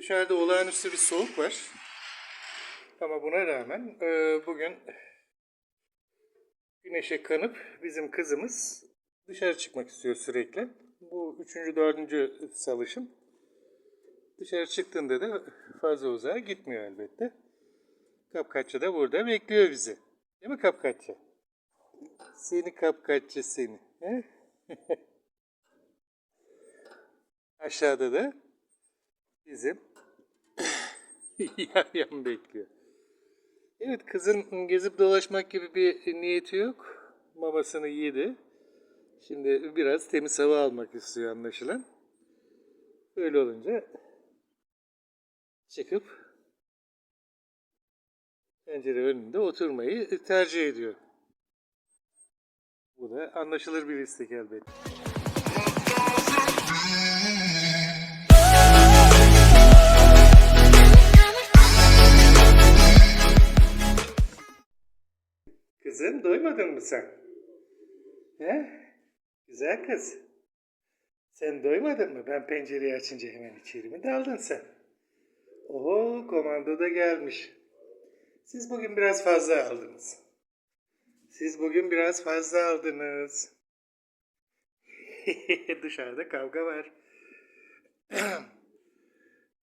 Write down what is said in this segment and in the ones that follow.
Dışarıda olağanüstü bir soğuk var. Ama buna rağmen e, bugün güneşe kanıp bizim kızımız dışarı çıkmak istiyor sürekli. Bu üçüncü, dördüncü salışım. Dışarı çıktığında da fazla uzağa gitmiyor elbette. Kapkaççı da burada bekliyor bizi. Değil mi kapkaççı? Seni kapkaççı seni. Aşağıda da bizim yamyam bekliyor. Evet kızın gezip dolaşmak gibi bir niyeti yok. Mamasını yedi. Şimdi biraz temiz hava almak istiyor anlaşılan. Böyle olunca çıkıp pencere önünde oturmayı tercih ediyor. Bu da anlaşılır bir istek elbette. Kızım doymadın mı sen? He? Güzel kız. Sen doymadın mı? Ben pencereyi açınca hemen içeri mi daldın sen? Oho komando da gelmiş. Siz bugün biraz fazla aldınız. Siz bugün biraz fazla aldınız. Dışarıda kavga var.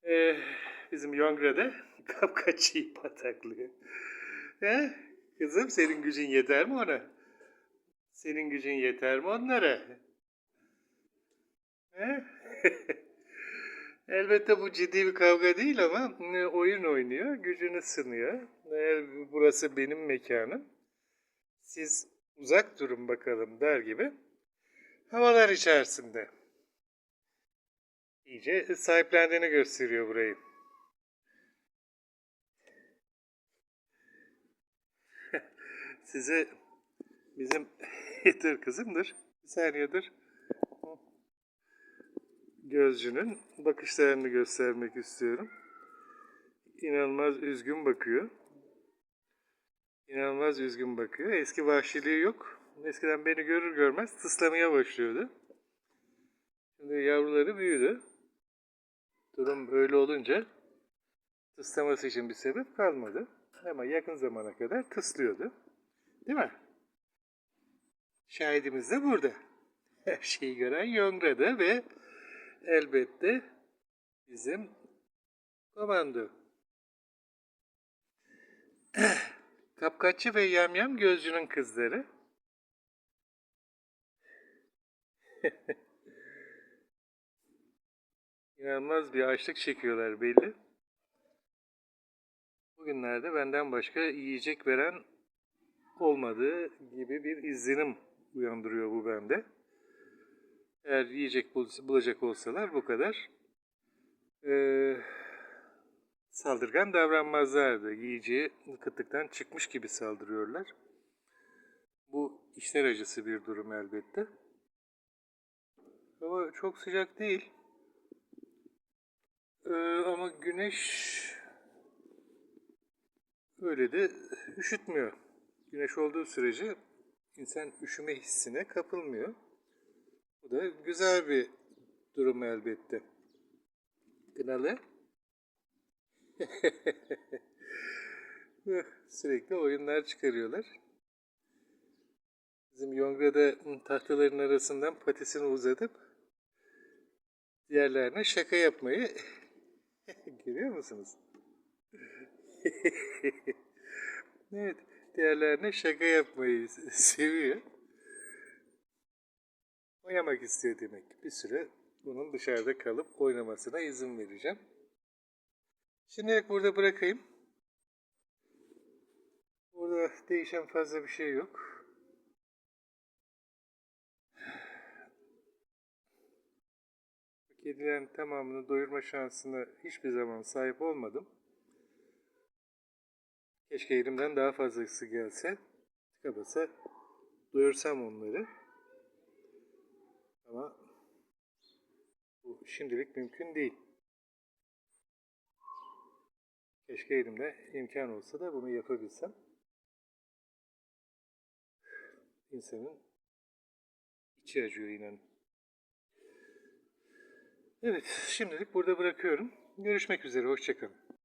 Ee, bizim Yongra'da kapkaçıyı pataklıyor. He? Kızım senin gücün yeter mi ona? Senin gücün yeter mi onlara? Elbette bu ciddi bir kavga değil ama e, oyun oynuyor, gücünü sınıyor. Eğer burası benim mekanım, siz uzak durun bakalım der gibi havalar içerisinde. İyice sahiplendiğini gösteriyor burayı. Size bizim yeter kızımdır. Bir saniyedir. Gözcünün bakışlarını göstermek istiyorum. İnanılmaz üzgün bakıyor. İnanılmaz üzgün bakıyor. Eski vahşiliği yok. Eskiden beni görür görmez tıslamaya başlıyordu. Şimdi yavruları büyüdü. Durum öyle olunca tıslaması için bir sebep kalmadı. Ama yakın zamana kadar tıslıyordu. Değil mi? Şahidimiz de burada. Her şeyi gören Yongra'da ve elbette bizim komando. Kapkaççı ve Yamyam Gözcü'nün kızları. İnanılmaz bir açlık çekiyorlar belli. Bugünlerde benden başka yiyecek veren olmadığı gibi bir izlenim uyandırıyor bu bende. Eğer yiyecek bul- bulacak olsalar bu kadar eee, saldırgan davranmazlardı. Yiyeceği kıtlıktan çıkmış gibi saldırıyorlar. Bu işler acısı bir durum elbette. Hava çok sıcak değil. Eee, ama güneş öyle de üşütmüyor. Güneş olduğu sürece insan üşüme hissine kapılmıyor. Bu da güzel bir durum elbette. Kınalı. Sürekli oyunlar çıkarıyorlar. Bizim Yongra'da tahtaların arasından patisini uzatıp diğerlerine şaka yapmayı görüyor musunuz? evet, diğerlerine şaka yapmayı seviyor. Oynamak istiyor demek. Bir süre bunun dışarıda kalıp oynamasına izin vereceğim. Şimdilik burada bırakayım. Burada değişen fazla bir şey yok. Kedilerin tamamını doyurma şansına hiçbir zaman sahip olmadım. Keşke elimden daha fazlası gelse. Tıka basa doyursam onları. Ama bu şimdilik mümkün değil. Keşke elimde imkan olsa da bunu yapabilsem. İnsanın içi acıyor inanın. Evet, şimdilik burada bırakıyorum. Görüşmek üzere, hoşçakalın.